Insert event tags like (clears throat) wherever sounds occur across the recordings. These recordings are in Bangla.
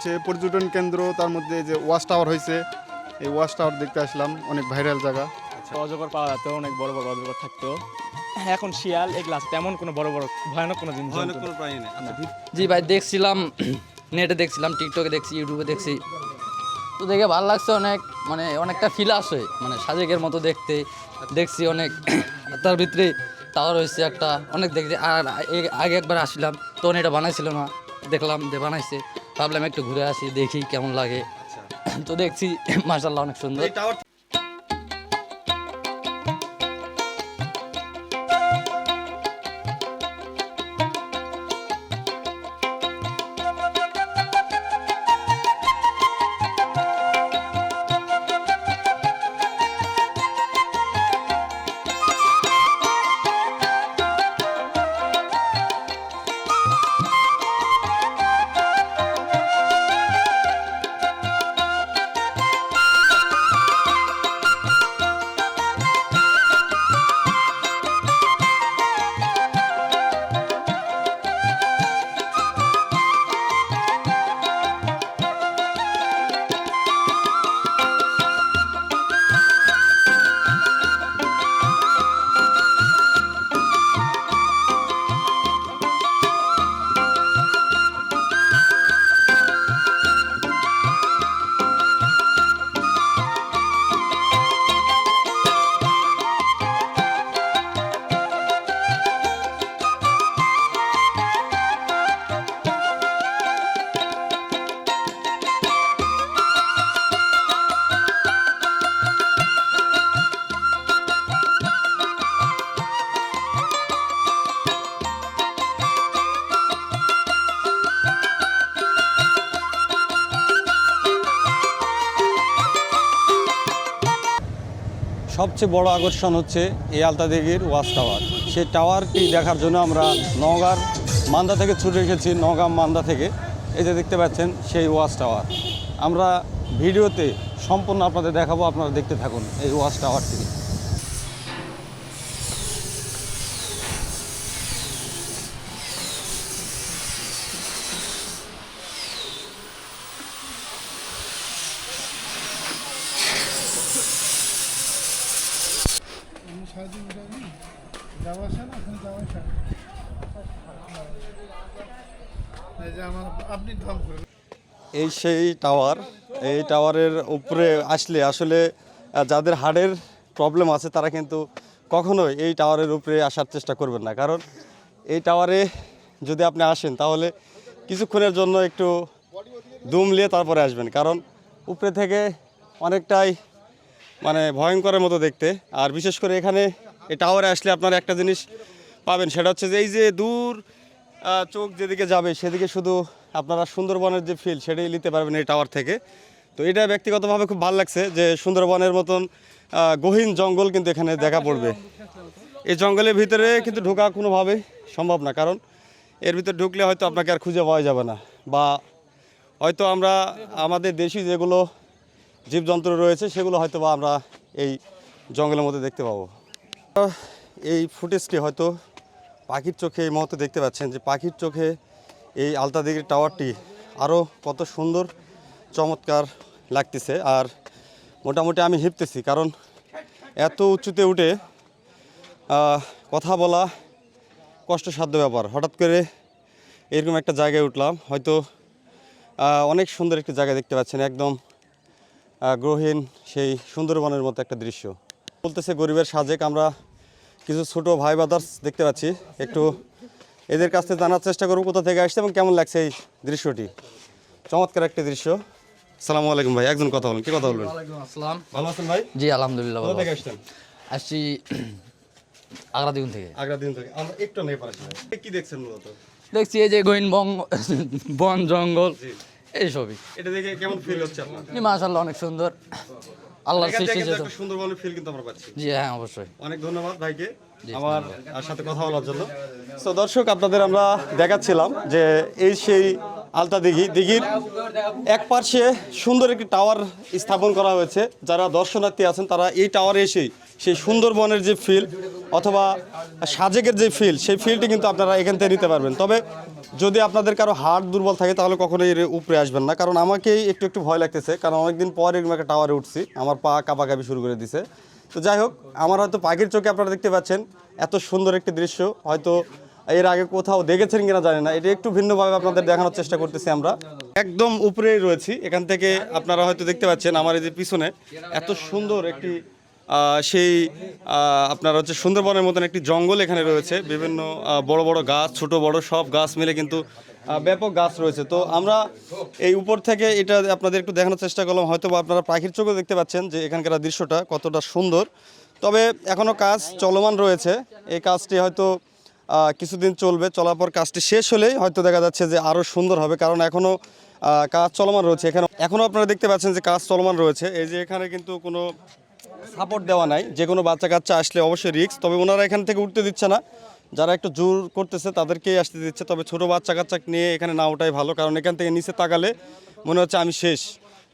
হচ্ছে পর্যটন কেন্দ্র তার মধ্যে যে ওয়াচ টাওয়ার হয়েছে এই ওয়াচ টাওয়ার দেখতে আসলাম অনেক ভাইরাল জায়গা। অজগর পাওয়া যেত অনেক বড় বড় অজগর থাকতো। হ্যাঁ, এখন শিয়াল এগুলা আছে, তেমন কোনো বড় বড় ভয়ানক কোনো জিনিস ভয়ানক কোনো প্রাণী নেই। আচ্ছা, জি ভাই দেখছিলাম (clears throat) নেটে দেখছিলাম টিকটকে দেখছি ইউটিউবে দেখছি। তো দেখে ভালো লাগছে অনেক মানে অনেকটা ফিল আসে মানে সাজেকের মতো দেখতে। দেখছি অনেক (clears throat) তার ভিতরে টাওয়ার হয়েছে একটা অনেক দেখছি আর আগে একবার আসলাম তখন এটা বানাইছিল না। দেখলাম যে বানাইছে। ভাবলাম একটু ঘুরে আসি দেখি কেমন লাগে। তো দেখছি মার্শাল্লাহ অনেক সুন্দর। সবচেয়ে বড় আকর্ষণ হচ্ছে এই দেবীর ওয়াচ টাওয়ার। সেই টাওয়ারটি দেখার জন্য আমরা নওগাঁর মান্দা থেকে ছুটে এসেছি, নওগাঁ মান্দা থেকে। এই যে দেখতে পাচ্ছেন, সেই ওয়াচ টাওয়ার। আমরা ভিডিওতে সম্পূর্ণ আপনাদের দেখাবো, আপনারা দেখতে থাকুন এই ওয়াচ টাওয়ারটি যাওয়া আসা না এখন যাওয়া আসা এই যে আমার আপনি ধাম করে এই সেই টাওয়ার এই টাওয়ারের উপরে আসলে আসলে যাদের হাড়ের প্রবলেম আছে, তারা কিন্তু কখনোই এই টাওয়ারের উপরে আসার চেষ্টা করবেন না। কারণ এই টাওয়ারে যদি আপনি আসেন, তাহলে কিছুক্ষণের জন্য একটু দুম নিয়ে তারপরে আসবেন। কারণ উপরে থেকে অনেকটাই মানে ভয়ঙ্করের মতো দেখতে। আর বিশেষ করে এখানে এই টাওয়ারে আসলে আপনারা একটা জিনিস পাবেন, সেটা হচ্ছে যে এই যে দূর চোখ যেদিকে যাবে, সেদিকে শুধু আপনারা সুন্দরবনের যে ফিল সেটাই নিতে পারবেন এই টাওয়ার থেকে। তো এটা ব্যক্তিগতভাবে খুব ভালো লাগছে যে সুন্দরবনের মতন গহীন জঙ্গল কিন্তু এখানে দেখা পড়বে। এই জঙ্গলের ভিতরে কিন্তু ঢোকা কোনোভাবে সম্ভব না, কারণ এর ভিতরে ঢুকলে হয়তো আপনাকে আর খুঁজে পাওয়া যাবে না। বা হয়তো আমরা, আমাদের দেশি যেগুলো জীবজন্তু রয়েছে, সেগুলো হয়তো বা আমরা এই জঙ্গলের মধ্যে দেখতে পাবো। এই ফুটেজটি হয়তো পাখির চোখে এই মুহূর্তে দেখতে পাচ্ছেন যে পাখির চোখে এই আলতাদিঘির টাওয়ারটি আরও কত সুন্দর, চমৎকার লাগতেছে। আর মোটামুটি আমি হিপতেছি কারণ এত উঁচুতে উঠে কথা বলা কষ্টসাধ্য ব্যাপার। হঠাৎ করে এরকম একটা জায়গায় উঠলাম, হয়তো অনেক সুন্দর একটি জায়গা দেখতে পাচ্ছেন, একদম গ্রহীন সেই সুন্দরবনের মতো একটা দৃশ্য। বলতেছে গরিবের সাজেক, আমরা কিছু ছোট ভাই ব্রাদার্স দেখতে পাচ্ছি, একটু এদের কাছ থেকে জানার চেষ্টা করব কোথা থেকে আসছে এবং কেমন লাগছে এই দৃশ্যটি। চমৎকার একটি দৃশ্য। সালামু আলাইকুম ভাই একজন কথা বলুন কি কথা বলবেন? আসসালাম। ভালো আছেন ভাই? জি আলহামদুলিল্লাহ ভালো থেকে আসছেন? আসছি (clears throat) আগ্রা দ্বিগুণ থেকে। আগ্রা দিন থেকে। আমরা একটু নেই পারছি কি দেখছেন মূলত? দেখছি এই যে গহীন বং বন জঙ্গল এইসবই এটা দেখে কেমন ফিল হচ্ছে আপনার জি মাশাল্লাহ অনেক সুন্দর। আল্লাহ সৃষ্টি যেহেতু। একটা সুন্দরবনের ফিল কিন্তু আমরা পাচ্ছি। জি হ্যাঁ অবশ্যই। অনেক ধন্যবাদ ভাইকে। আমার সাথে কথা বলার জন্য। তো দর্শক আপনাদের আমরা দেখাচ্ছিলাম যে এই সেই আলতা দিঘি দিঘির এক পার্শ্বে সুন্দর একটি টাওয়ার স্থাপন করা হয়েছে। যারা দর্শনার্থী আছেন তারা এই টাওয়ারে এসেই সেই সুন্দরবনের যে ফিল অথবা সাজেকের যে ফিল সেই ফিলটি কিন্তু আপনারা এখান থেকে নিতে পারবেন। তবে যদি আপনাদের কারও হাড় দুর্বল থাকে তাহলে কখনোই এর উপরে আসবেন না। কারণ আমাকেই একটু একটু ভয় লাগতেছে। কারণ অনেকদিন পর এরকম একটা টাওয়ারে উঠছি। আমার পা কাঁপাকাঁপি শুরু করে দিছে। তো যাই হোক, আমার হয়তো পাখির চোখে আপনারা দেখতে পাচ্ছেন, এত সুন্দর একটি দৃশ্য। হয়তো এর আগে কোথাও দেখেছেন কিনা জানি না, এটা একটু ভিন্নভাবে আপনাদের দেখানোর চেষ্টা করতেছি আমরা। একদম উপরেই রয়েছি, এখান থেকে আপনারা হয়তো দেখতে পাচ্ছেন আমার এই যে পিছনে, এত সুন্দর একটি সেই আপনার হচ্ছে সুন্দরবনের মতন একটি জঙ্গল এখানে রয়েছে। বিভিন্ন বড় বড় গাছ, ছোট বড় সব গাছ মিলে কিন্তু ব্যাপক গাছ রয়েছে। তো আমরা এই উপর থেকে এটা আপনাদের একটু দেখানোর চেষ্টা করলাম। হয়তো আপনারা পাখির চোখে দেখতে পাচ্ছেন যে এখানকার দৃশ্যটা কতটা সুন্দর। তবে এখনও কাজ চলমান রয়েছে। এই কাজটি হয়তো কিছুদিন চলবে। চলার পর কাজটি শেষ হলেই হয়তো দেখা যাচ্ছে যে আরও সুন্দর হবে, কারণ এখনও কাজ চলমান রয়েছে। এখানে এখনও আপনারা দেখতে পাচ্ছেন যে কাজ চলমান রয়েছে। এই যে এখানে কিন্তু কোনো সাপোর্ট দেওয়া নাই। যে কোনো বাচ্চা কাচ্চা আসলে অবশ্যই রিক্স তবে ওনারা এখান থেকে উঠতে দিচ্ছে না। যারা একটু জোর করতেছে তাদেরকেই আসতে দিচ্ছে, তবে ছোট বাচ্চা কাচ্চা নিয়ে এখানে না ওঠাই ভালো, কারণ এখান থেকে নিচে তাকালে মনে হচ্ছে আমি শেষ।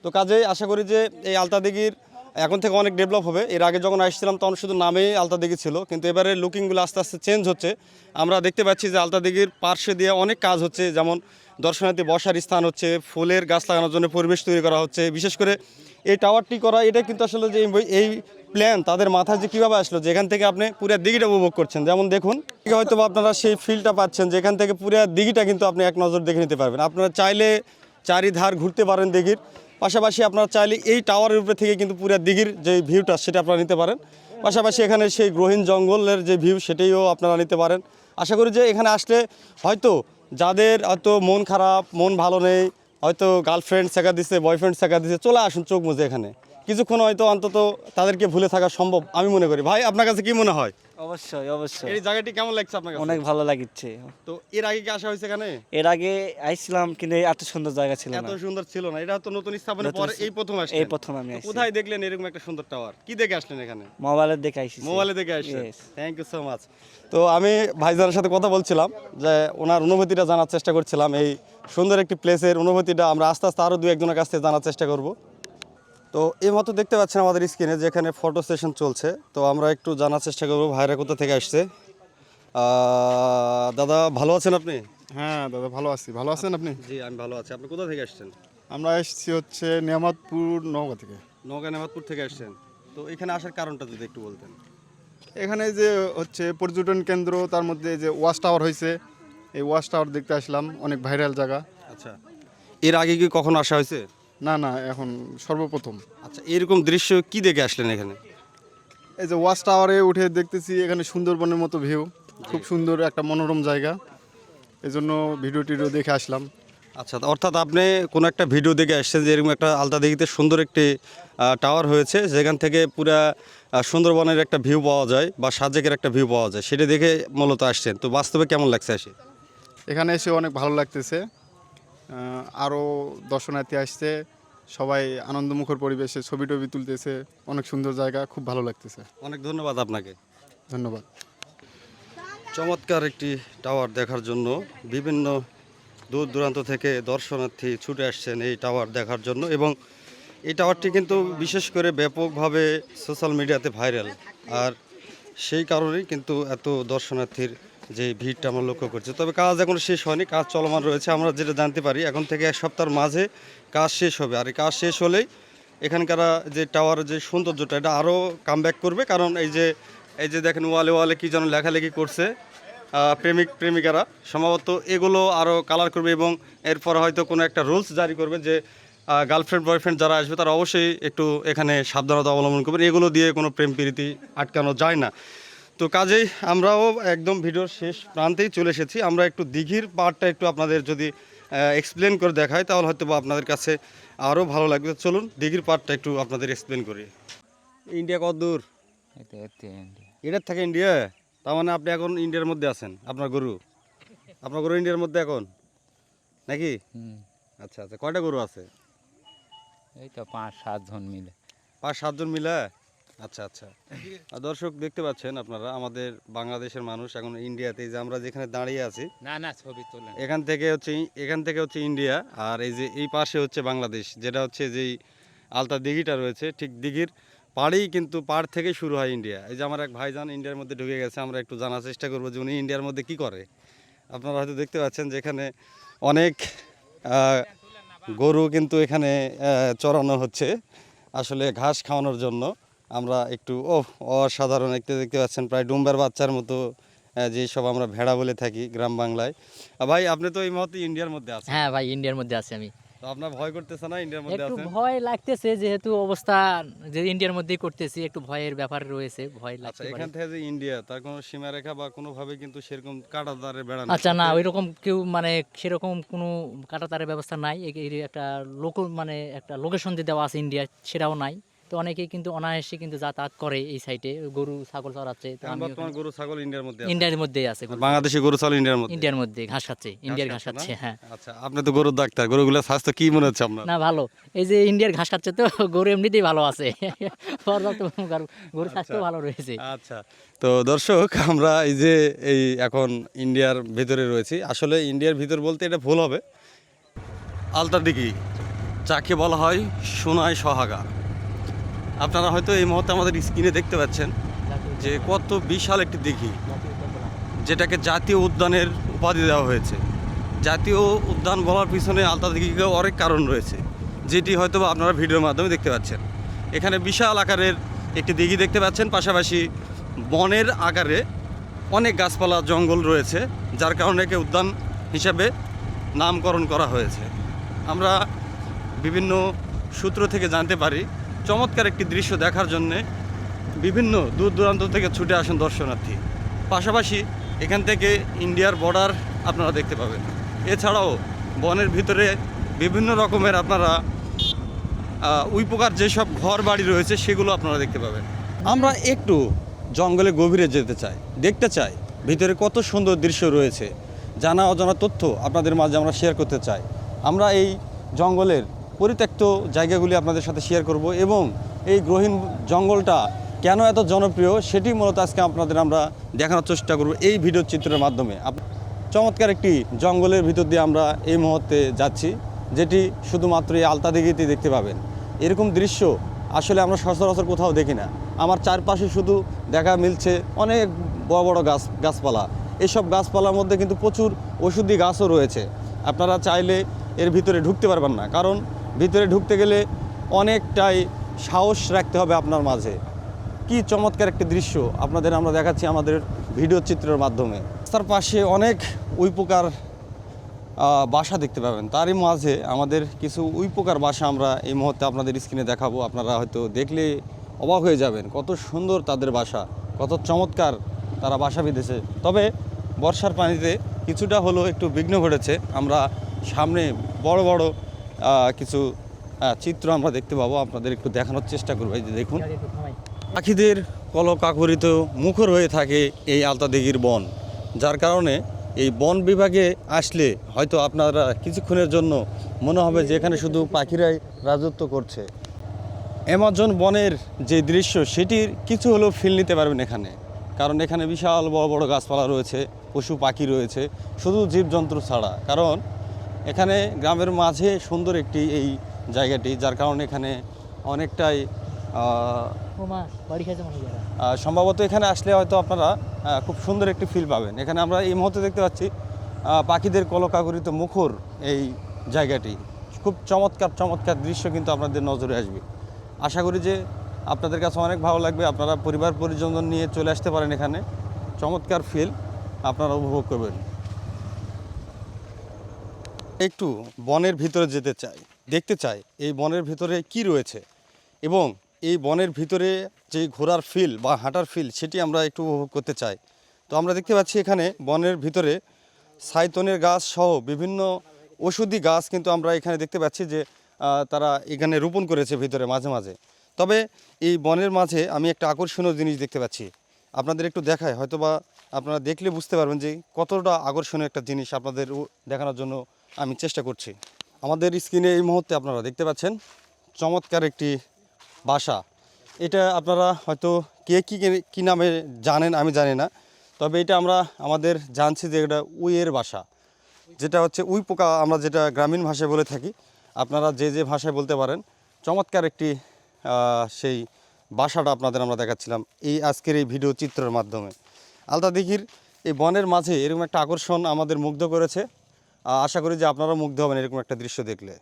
তো কাজেই আশা করি যে এই আলতাদিঘির এখন থেকে অনেক ডেভেলপ হবে। এর আগে যখন আসছিলাম তখন শুধু নামেই আলতাদিঘি ছিল, কিন্তু এবারে লুকিংগুলো আস্তে আস্তে চেঞ্জ হচ্ছে। আমরা দেখতে পাচ্ছি যে আলতা দিঘির পার্শ্বে দিয়ে অনেক কাজ হচ্ছে, যেমন দর্শনার্থী বসার স্থান হচ্ছে, ফুলের গাছ লাগানোর জন্য পরিবেশ তৈরি করা হচ্ছে। বিশেষ করে এই টাওয়ারটি করা, এটা কিন্তু আসলে যে এই- প্ল্যান তাদের মাথায় যে কীভাবে আসলো, যেখান থেকে আপনি পুরো দিঘিটা উপভোগ করছেন। যেমন দেখুন হয়তো আপনারা সেই ফিলটা পাচ্ছেন, যেখান থেকে পুরো দিঘিটা কিন্তু আপনি এক নজর দেখে নিতে পারবেন। আপনারা চাইলে চারিধার ঘুরতে পারেন দিঘির। পাশাপাশি আপনারা চাইলে এই টাওয়ারের উপরে থেকে কিন্তু পুরো দিঘির যে ভিউটা সেটা আপনারা নিতে পারেন। পাশাপাশি এখানে সেই গ্রহীন জঙ্গলের যে ভিউ সেটাইও আপনারা নিতে পারেন। আশা করি যে এখানে আসলে হয়তো যাদের হয়তো মন খারাপ, মন ভালো নেই, হয়তো গার্লফ্রেন্ড শেখা দিছে বয়ফ্রেন্ড শেখা দিছে, চলে আসুন চোখ মুজে এখানে। কিছুক্ষণ হয়তো অন্তত তাদেরকে ভুলে থাকা সম্ভব আমি মনে করি। ভাই আপনার কাছে কি মনে হয়? অবশ্যই অবশ্যই। এই জায়গাটি কেমন লাগছে আপনার অনেক ভালো লাগিচ্ছে তো এর আগে কি আসা হয়েছে এখানে? এর আগে আইছিলাম কিন্তু এত সুন্দর জায়গা ছিল না। এত সুন্দর ছিল না এটা তো নতুন স্থাপনের পরে এই প্রথম আসলেন। এই প্রথম আমি তো আইছি। কোথায় দেখলেন এরকম একটা সুন্দর টাওয়ার? কি দেখে আসলেন এখানে? মোবাইলের দেখে আইছি। মোবাইলে দেখে Yes. Thank you so much তো আমি ভাইজানের সাথে কথা বলছিলাম যে ওনার অনুভূতিটা জানার চেষ্টা করছিলাম। এই সুন্দর একটি প্লেসের অনুভূতিটা আমরা আস্তে আস্তে আরও দু একজনের কাছ থেকে জানার চেষ্টা করব। তো এই মতো দেখতে পাচ্ছেন আমাদের স্ক্রিনে যেখানে ফটো সেশন চলছে। তো আমরা একটু জানার চেষ্টা করব ভাইরা কোথা থেকে আসছে? দাদা ভালো আছেন আপনি? হ্যাঁ দাদা ভালো আছি। ভালো আছেন আপনি? জি আমি ভালো আছি। আপনি কোথা থেকে আসছেন? আমরা এসেছি হচ্ছে নিয়ামতপুর নওগাঁ থেকে। নওগাঁ নেমাদপুর থেকে আসছেন। তো এখানে আসার কারণটা যদি একটু বলতেন। এখানে যে হচ্ছে পর্যটন কেন্দ্র তার মধ্যে যে ওয়াচ টাওয়ার হয়েছে এই ওয়াচ টাওয়ার দেখতে আসলাম। অনেক ভাইরাল জায়গা। আচ্ছা। এর আগে কি কখনো আসা হয়েছে? না না এখন সর্বপ্রথম। আচ্ছা এরকম দৃশ্য কি দেখে আসলেন এখানে? এই যে ওয়াচ টাওয়ারে উঠে দেখতেছি এখানে সুন্দরবনের মতো ভিউ খুব সুন্দর একটা মনোরম জায়গা। এই জন্য ভিডিও টিডিও দেখে আসলাম। আচ্ছা অর্থাৎ আপনি কোনো একটা ভিডিও দেখে আসছেন যে এরকম একটা আলতা দেখিতে সুন্দর একটি টাওয়ার হয়েছে যেখান থেকে পুরা সুন্দরবনের একটা ভিউ পাওয়া যায় বা সাজেকের একটা ভিউ পাওয়া যায় সেটা দেখে মূলত আসছেন। তো বাস্তবে কেমন লাগছে আসে? এখানে এসে অনেক ভালো লাগতেছে। আরও দর্শনার্থী আসছে। সবাই আনন্দমুখর পরিবেশে ছবি টবি তুলতেছে। অনেক সুন্দর জায়গা খুব ভালো লাগতেছে। অনেক ধন্যবাদ আপনাকে। ধন্যবাদ। চমৎকার একটি টাওয়ার দেখার জন্য বিভিন্ন দূর দূরান্ত থেকে দর্শনার্থী ছুটে আসছেন এই টাওয়ার দেখার জন্য এবং এই টাওয়ারটি কিন্তু বিশেষ করে ব্যাপকভাবে সোশ্যাল মিডিয়াতে ভাইরাল। আর সেই কারণেই কিন্তু এত দর্শনার্থীর যে ভিড়টা আমরা লক্ষ্য করছি। তবে কাজ এখন শেষ হয়নি, কাজ চলমান রয়েছে, আমরা যেটা জানতে পারি, এখন থেকে এক সপ্তাহের মাঝে কাজ শেষ হবে। আর এই কাজ শেষ হলেই এখানকার যে টাওয়ারের যে সৌন্দর্যটা, এটা আরও কামব্যাক করবে। কারণ এই যে এই যে দেখেন ওয়ালে ওয়ালে কী যেন লেখালেখি করছে প্রেমিক, প্রেমিকারা। সম্ভবত এগুলো আরও কালার করবে এবং এরপর হয়তো কোনো একটা রুলস জারি করবে যে গার্লফ্রেন্ড বয়ফ্রেন্ড যারা আসবে, তারা অবশ্যই একটু এখানে সাবধানতা অবলম্বন করবেন এগুলো দিয়ে কোনো প্রেম প্রীতি আটকানো যায় না। তো কাজেই আমরাও একদম ভিডিওর শেষ প্রান্তেই চলে এসেছি। আমরা একটু দিঘির পার্টটা একটু আপনাদের যদি এক্সপ্লেন করে দেখাই তাহলে হয়তো বা আপনাদের কাছে আরও ভালো লাগবে। চলুন দিঘির পার্টটা একটু আপনাদের এক্সপ্লেন করি। ইন্ডিয়া কত দূর? এটার থেকে ইন্ডিয়া? তার মানে আপনি এখন ইন্ডিয়ার মধ্যে আছেন আপনার গরু? আপনার গরু ইন্ডিয়ার মধ্যে এখন? নাকি? আচ্ছা আচ্ছা কয়টা গরু আছে? এই তো পাঁচ সাতজন মিলে। পাঁচ সাতজন মিলে? আচ্ছা আচ্ছা। দর্শক দেখতে পাচ্ছেন আপনারা আমাদের বাংলাদেশের মানুষ এখন ইন্ডিয়াতে যে আমরা যেখানে দাঁড়িয়ে আছি না না ছবি তোলেন। এখান থেকে হচ্ছে এখান থেকে হচ্ছে ইন্ডিয়া আর এই যে এই পাশে হচ্ছে বাংলাদেশ যেটা হচ্ছে যেই আলতা দিঘিটা রয়েছে ঠিক দিঘির পাড়েই কিন্তু পাড় থেকে শুরু হয় ইন্ডিয়া এই যে আমার এক ভাইজান ইন্ডিয়ার মধ্যে ঢুকে গেছে আমরা একটু জানার চেষ্টা করব যে উনি ইন্ডিয়ার মধ্যে কি করে। আপনারা হয়তো দেখতে পাচ্ছেন যেখানে অনেক গরু কিন্তু এখানে চড়ানো হচ্ছে আসলে ঘাস খাওয়ানোর জন্য। আমরা একটু ও অসাধারণ একটু দেখতে পাচ্ছেন প্রায় ডুম্বার বাচ্চার মতো যেসব আমরা ভেড়া বলে থাকি গ্রাম বাংলায়। ভাই আপনি তো এই মুহূর্তে ইন্ডিয়ার মধ্যে আছেন। হ্যাঁ ভাই ইন্ডিয়ার মধ্যে আছি আমি। তো আপনার ভয় করতেছে না ইন্ডিয়ার মধ্যে একটু আছেন? ভয় লাগতেছে যেহেতু অবস্থা যে ইন্ডিয়ার মধ্যেই করতেছি একটু ভয়ের ব্যাপার রয়েছে ভয় আচ্ছা এখান থেকে যে ইন্ডিয়া তার কোনো সীমারেখা বা কোনো ভাবে কিন্তু সেরকম কাটাতারে বেড়া নেই। আচ্ছা না ওইরকম কেউ মানে সেরকম কোনো কাটা কাটাতারের ব্যবস্থা নাই। একটা লোক মানে একটা লোকেশন যে দেওয়া আছে ইন্ডিয়া সেটাও নাই। তো অনেকেই কিন্তু অনায়াসে কিন্তু যাতায়াত করে এই সাইডে গরু ছাগল চড়াচ্ছে গরু ছাগল ইন্ডিয়ার মধ্যে আছে। ইন্ডিয়ার মধ্যেই আছে। বাংলাদেশি গরু ছাগল ইন্ডিয়ার মধ্যে। ইন্ডিয়ার মধ্যে ঘাস খাচ্ছে ইন্ডিয়ার ঘাস খাচ্ছে হ্যাঁ। আচ্ছা আপনি তো গরুর ডাক্তার গরুগুলোর স্বাস্থ্য কি মনে হচ্ছে আপনার? না ভালো। এই যে ইন্ডিয়ার ঘাস খাচ্ছে তো গরু এমনিতেই ভালো আছে। পর্যাপ্ত গরু- স্বাস্থ্য ভালো রয়েছে। আচ্ছা। তো দর্শক আমরা এই যে এই এখন ইন্ডিয়ার ভিতরে রয়েছি আসলে ইন্ডিয়ার ভিতর বলতে এটা ভুল হবে। আলতা দিঘি যাকে বলা হয় সোনায় সহাগা। আপনারা হয়তো এই মুহূর্তে আমাদের স্ক্রিনে দেখতে পাচ্ছেন যে কত বিশাল একটি দিঘি, যেটাকে জাতীয় উদ্যানের উপাধি দেওয়া হয়েছে। জাতীয় উদ্যান বলার পিছনে আলতা দিঘিকে অনেক কারণ রয়েছে, যেটি হয়তো আপনারা ভিডিওর মাধ্যমে দেখতে পাচ্ছেন। এখানে বিশাল আকারের একটি দিঘি দেখতে পাচ্ছেন, পাশাপাশি বনের আকারে অনেক গাছপালা, জঙ্গল রয়েছে, যার কারণে একে উদ্যান হিসাবে নামকরণ করা হয়েছে। আমরা বিভিন্ন সূত্র থেকে জানতে পারি চমৎকার একটি দৃশ্য দেখার জন্যে বিভিন্ন দূর দূরান্ত থেকে ছুটে আসেন দর্শনার্থী। পাশাপাশি এখান থেকে ইন্ডিয়ার বর্ডার আপনারা দেখতে পাবেন। এছাড়াও বনের ভিতরে বিভিন্ন রকমের আপনারা আহ, উই পোকার যেসব ঘর বাড়ি রয়েছে সেগুলো আপনারা দেখতে পাবেন। আমরা একটু জঙ্গলে গভীরে যেতে চাই দেখতে চাই ভিতরে কত সুন্দর দৃশ্য রয়েছে। জানা অজানা তথ্য আপনাদের মাঝে আমরা শেয়ার করতে চাই। আমরা এই জঙ্গলের পরিত্যক্ত জায়গাগুলি আপনাদের সাথে শেয়ার করব এবং এই গ্রহীণ জঙ্গলটা কেন এত জনপ্রিয় সেটি মূলত আজকে আপনাদের আমরা দেখানোর চেষ্টা করব এই ভিডিও চিত্রের মাধ্যমে। চমৎকার একটি জঙ্গলের ভিতর দিয়ে আমরা এই মুহূর্তে যাচ্ছি, যেটি শুধুমাত্র এই আলতা দিঘিতে দেখতে পাবেন। এরকম দৃশ্য আসলে আমরা সচরাচর কোথাও দেখি না। আমার চারপাশে শুধু দেখা মিলছে অনেক বড় বড় গাছ, গাছপালা। এসব গাছপালার মধ্যে কিন্তু প্রচুর ওষুধি গাছও রয়েছে। আপনারা চাইলে এর ভিতরে ঢুকতে পারবেন না। কারণ ভিতরে ঢুকতে গেলে অনেকটাই সাহস রাখতে হবে আপনার মাঝে। কি চমৎকার একটি দৃশ্য আপনাদের আমরা দেখাচ্ছি আমাদের ভিডিও চিত্রের মাধ্যমে। তার পাশে অনেক উইপোকার বাসা দেখতে পাবেন। তারই মাঝে আমাদের কিছু উইপোকার বাসা আমরা এই মুহূর্তে আপনাদের স্ক্রিনে দেখাবো। আপনারা হয়তো দেখলে অবাক হয়ে যাবেন কত সুন্দর তাদের বাসা, কত চমৎকার তারা বাসা বেঁধেছে। তবে বর্ষার পানিতে কিছুটা হলেও একটু বিঘ্ন ঘটেছে। আমরা সামনে বড় বড় কিছু চিত্র আমরা দেখতে পাবো। আপনাদের একটু দেখানোর চেষ্টা করব। এই যে দেখুন। পাখিদের কলকাকরিত মুখর হয়ে থাকে এই আলতাদিঘির বন যার কারণে এই বন বিভাগে আসলে হয়তো আপনারা কিছুক্ষণের জন্য মনে হবে যে এখানে শুধু পাখিরাই রাজত্ব করছে। অ্যামাজন বনের যে দৃশ্য সেটির কিছু হলেও ফিল নিতে পারবেন এখানে। কারণ এখানে বিশাল বড় বড় গাছপালা রয়েছে পশু পাখি রয়েছে শুধু জীবজন্তু ছাড়া। কারণ এখানে গ্রামের মাঝে সুন্দর একটি এই জায়গাটি যার কারণে এখানে অনেকটাই সম্ভবত এখানে আসলে হয়তো আপনারা খুব সুন্দর একটি ফিল পাবেন। এখানে আমরা এই মুহূর্তে দেখতে পাচ্ছি পাখিদের কলকাগরিত মুখর এই জায়গাটি। খুব চমৎকার চমৎকার দৃশ্য কিন্তু আপনাদের নজরে আসবে। আশা করি যে আপনাদের কাছে অনেক ভালো লাগবে। আপনারা পরিবার পরিজন নিয়ে চলে আসতে পারেন এখানে। চমৎকার ফিল আপনারা উপভোগ করবেন। একটু বনের ভিতরে যেতে চাই, দেখতে চাই এই বনের ভিতরে কি রয়েছে। এবং এই বনের ভিতরে যে ঘোরার ফিল বা হাঁটার ফিল সেটি আমরা একটু উপভোগ করতে চাই। তো আমরা দেখতে পাচ্ছি এখানে বনের ভিতরে সাইতনের গাছ সহ বিভিন্ন ওষুধি গাছ কিন্তু আমরা এখানে দেখতে পাচ্ছি যে তারা এখানে রোপণ করেছে ভিতরে মাঝে মাঝে। তবে এই বনের মাঝে আমি একটা আকর্ষণীয় জিনিস দেখতে পাচ্ছি। আপনাদের একটু দেখায়, হয়তোবা আপনারা দেখলে বুঝতে পারবেন যে কতটা আকর্ষণীয় একটা জিনিস আপনাদের দেখানোর জন্য আমি চেষ্টা করছি। আমাদের স্ক্রিনে এই মুহূর্তে আপনারা দেখতে পাচ্ছেন চমৎকার একটি বাসা। এটা আপনারা হয়তো কে কী কী নামে জানেন আমি জানি না। তবে এটা আমরা, আমাদের জানছি যে এটা উইয়ের বাসা। যেটা হচ্ছে উই পোকা আমরা যেটা গ্রামীণ ভাষায় বলে থাকি। আপনারা যে যে ভাষায় বলতে পারেন, চমৎকার একটি সেই বাসাটা আপনাদের আমরা দেখাচ্ছিলাম এই আজকের এই ভিডিও চিত্রের মাধ্যমে। আলতা দিঘির এই বনের মাঝে এরকম একটা আকর্ষণ আমাদের মুগ্ধ করেছে। আশা করি যে আপনারা মুগ্ধ হবেন এরকম একটা দৃশ্য দেখলে।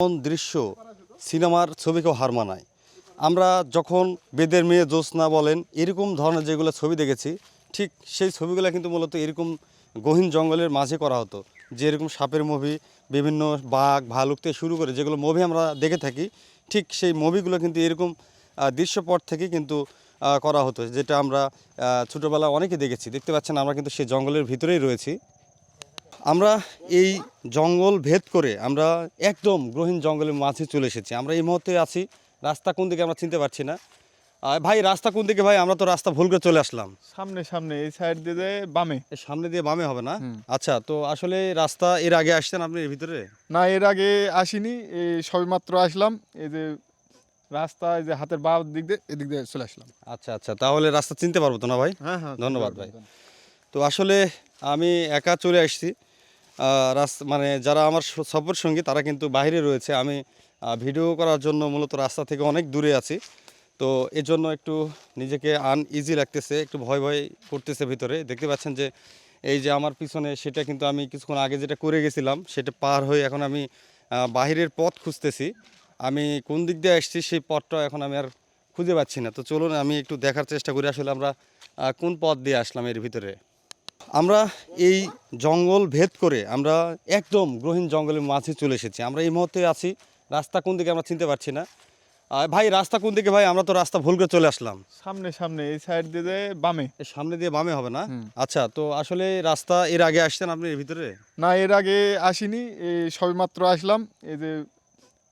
কোন দৃশ্য সিনেমার ছবিকেও হার মানায়। আমরা যখন বেদের মেয়ে জ্যোৎস্না বলেন, এরকম ধরনের যেগুলো ছবি দেখেছি, ঠিক সেই ছবিগুলো কিন্তু মূলত এরকম গহীন জঙ্গলের মাঝে করা হতো। যে এরকম সাপের মুভি, বিভিন্ন বাঘ, ভালুক থেকে শুরু করে যেগুলো মুভি আমরা দেখে থাকি, ঠিক সেই মুভিগুলো কিন্তু এরকম দৃশ্যপট থেকে কিন্তু করা হতো, যেটা আমরা ছোটোবেলা অনেকে দেখেছি। দেখতে পাচ্ছেন আমরা কিন্তু সেই জঙ্গলের ভিতরেই রয়েছি। আমরা এই জঙ্গল ভেদ করে আমরা একদম গ্রহীণ জঙ্গলের মাঝে চলে এসেছি। আমরা এই মুহূর্তে আছি, রাস্তা কোন দিকে আমরা চিনতে পারছি না। ভাই রাস্তা কোন দিকে ভাই? আমরা তো রাস্তা ভুল করে চলে আসলাম। সামনে সামনে এই সাইড দিয়ে বামে। সামনে দিয়ে বামে হবে না? আচ্ছা তো আসলে রাস্তা এর আগে আসছেন আপনি এর ভিতরে? না এর আগে আসিনি। এই সবেমাত্র আসলাম। এই যে রাস্তা এই যে হাতের বা দিক দিয়ে এদিক দিয়ে চলে আসলাম। আচ্ছা আচ্ছা তাহলে রাস্তা চিনতে পারব তো না ভাই? হ্যাঁ হ্যাঁ ধন্যবাদ ভাই। তো আসলে আমি একা চলে আসছি। রাস্তা মানে যারা আমার সফর সঙ্গী তারা কিন্তু বাইরে রয়েছে। আমি ভিডিও করার জন্য মূলত রাস্তা থেকে অনেক দূরে আছি। তো এর জন্য একটু নিজেকে আন ইজি লাগতেছে, একটু ভয় ভয় করতেছে ভিতরে। দেখতে পাচ্ছেন যে এই যে আমার পিছনে সেটা কিন্তু আমি কিছুক্ষণ আগে যেটা করে গেছিলাম, সেটা পার হয়ে এখন আমি বাহিরের পথ খুঁজতেছি। আমি কোন দিক দিয়ে আসছি সেই পথটা এখন আমি আর খুঁজে পাচ্ছি না। তো চলুন আমি একটু দেখার চেষ্টা করি আসলে আমরা কোন পথ দিয়ে আসলাম এর ভিতরে। আমরা এই জঙ্গল ভেদ করে আমরা একদম গ্রহীণ জঙ্গলের মাঝে চলে এসেছি। আমরা এই মুহূর্তে আছি, রাস্তা কোন দিকে আমরা চিনতে পারছি না। ভাই রাস্তা কোন দিকে ভাই? আমরা তো রাস্তা ভুল করে চলে আসলাম। সামনে সামনে এই সাইড দিয়ে বামে। সামনে দিয়ে বামে হবে না? আচ্ছা তো আসলে রাস্তা এর আগে আসছেন আপনি এর ভিতরে? না এর আগে আসিনি এই সবেমাত্র আসলাম। এই যে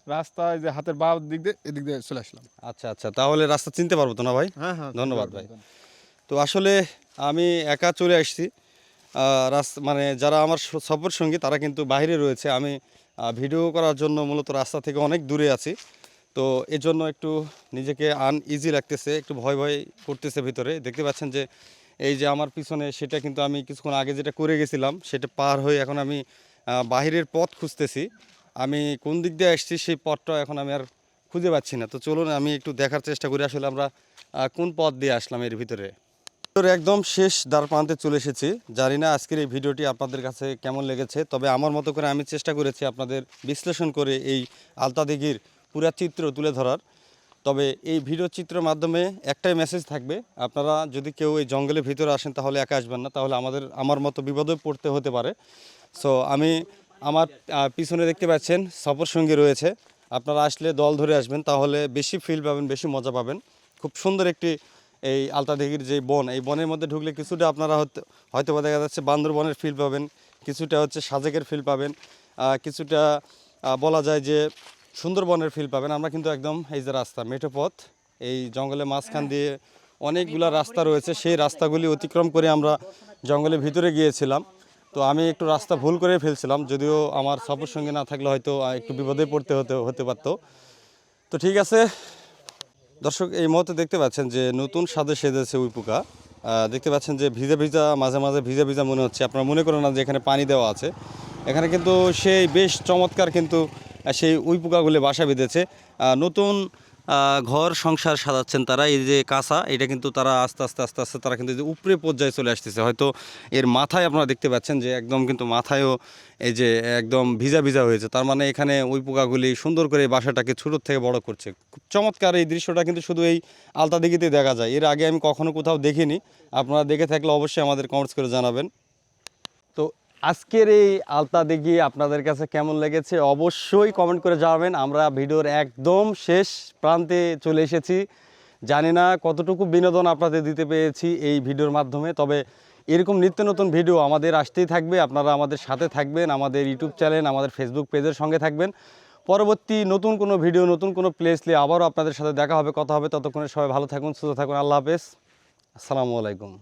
রাস্তা এই যে হাতের বা দিক দিয়ে এদিক দিয়ে চলে আসলাম। আচ্ছা আচ্ছা তাহলে রাস্তা চিনতে পারব তো না ভাই? হ্যাঁ হ্যাঁ ধন্যবাদ ভাই। তো আসলে আমি একা চলে আসছি। রাস্তা মানে যারা আমার সফর সঙ্গী তারা কিন্তু বাইরে রয়েছে। আমি ভিডিও করার জন্য মূলত রাস্তা থেকে অনেক দূরে আছি। তো এর জন্য একটু নিজেকে আন ইজি লাগতেছে, একটু ভয় ভয় করতেছে ভিতরে। দেখতে পাচ্ছেন যে এই যে আমার পিছনে সেটা কিন্তু আমি কিছুক্ষণ আগে যেটা করে গেছিলাম, সেটা পার হয়ে এখন আমি বাহিরের পথ খুঁজতেছি। আমি কোন দিক দিয়ে আসছি সেই পথটা এখন আমি আর খুঁজে পাচ্ছি না। তো চলুন আমি একটু দেখার চেষ্টা করি আসলে আমরা কোন পথ দিয়ে আসলাম এর ভিতরে। তোর একদম শেষ দ্বার প্রান্তে চলে এসেছি। জানি না আজকের এই ভিডিওটি আপনাদের কাছে কেমন লেগেছে, তবে আমার মতো করে আমি চেষ্টা করেছি আপনাদের বিশ্লেষণ করে এই আলতা দিঘির পুরা চিত্র তুলে ধরার। তবে এই ভিডিও চিত্রের মাধ্যমে একটাই মেসেজ থাকবে, আপনারা যদি কেউ এই জঙ্গলের ভিতরে আসেন তাহলে একা আসবেন না, তাহলে আমাদের, আমার মতো বিপদে পড়তে হতে পারে। সো আমি আমার পিছনে দেখতে পাচ্ছেন সফর সঙ্গী রয়েছে। আপনারা আসলে দল ধরে আসবেন, তাহলে বেশি ফিল পাবেন, বেশি মজা পাবেন। খুব সুন্দর একটি এই আলতাদিঘির যে বন, এই বনের মধ্যে ঢুকলে কিছুটা আপনারা হয়তো বা দেখা যাচ্ছে বান্দরবনের ফিল পাবেন, কিছুটা হচ্ছে সাজেকের ফিল পাবেন। কিছুটা বলা যায় যে সুন্দরবনের ফিল পাবেন। আমরা কিন্তু একদম এই যে রাস্তা, মেঠো পথ, এই জঙ্গলের মাঝখান দিয়ে অনেকগুলা রাস্তা রয়েছে। সেই রাস্তাগুলি অতিক্রম করে আমরা জঙ্গলের ভিতরে গিয়েছিলাম। তো আমি একটু রাস্তা ভুল করে ফেলছিলাম, যদিও আমার সফর সঙ্গে না থাকলে হয়তো একটু বিপদে পড়তে হতে হতে পারতো। তো ঠিক আছে, দর্শক, এই মুহূর্তে দেখতে পাচ্ছেন যে নতুন স্বাদে সেজেছে উই পোকা। দেখতে পাচ্ছেন যে ভিজা ভিজা, মাঝে মাঝে ভিজা ভিজা মনে হচ্ছে। আপনারা মনে করেন না যে এখানে পানি দেওয়া আছে। এখানে কিন্তু সেই বেশ চমৎকার কিন্তু সেই উই পোকাগুলি বাসা বেঁধেছে। নতুন ঘর, সংসার সাজাচ্ছেন তারা, এই যে কাঁচা, এটা কিন্তু তারা আস্তে আস্তে আস্তে আস্তে তারা কিন্তু যে উপরে পর্যায়ে চলে আসতেছে। হয়তো এর মাথায় আপনারা দেখতে পাচ্ছেন যে একদম কিন্তু মাথায়ও এই যে একদম ভিজা ভিজা হয়েছে। তার মানে এখানে ওই পোকাগুলি সুন্দর করে বাসাটাকে ছোটোর থেকে বড় করছে। খুব চমৎকার এই দৃশ্যটা কিন্তু শুধু এই আলতা দিঘিতে দেখা যায়। এর আগে আমি কখনো কোথাও দেখিনি। আপনারা দেখে থাকলে অবশ্যই আমাদের কমেন্টস করে জানাবেন। তো আজকের এই আলতা দিঘি আপনাদের কাছে কেমন লেগেছে অবশ্যই কমেন্ট করে জানাবেন। আমরা ভিডিওর একদম শেষ প্রান্তে চলে এসেছি। জানি না কতটুকু বিনোদন আপনাদের দিতে পেরেছি এই ভিডিওর মাধ্যমে, তবে এরকম নিত্য নতুন ভিডিও আমাদের আসতেই থাকবে। আপনারা আমাদের সাথে থাকবেন, আমাদের ইউটিউব চ্যানেল আমাদের ফেসবুক পেজের সঙ্গে থাকবেন। পরবর্তী নতুন কোনো ভিডিও, নতুন কোনো প্লেস নিয়ে আবারও আপনাদের সাথে দেখা হবে, কথা হবে। ততক্ষণে সবাই ভালো থাকুন, সুস্থ থাকুন। আল্লাহ হাফেজ। আসসালামু আলাইকুম।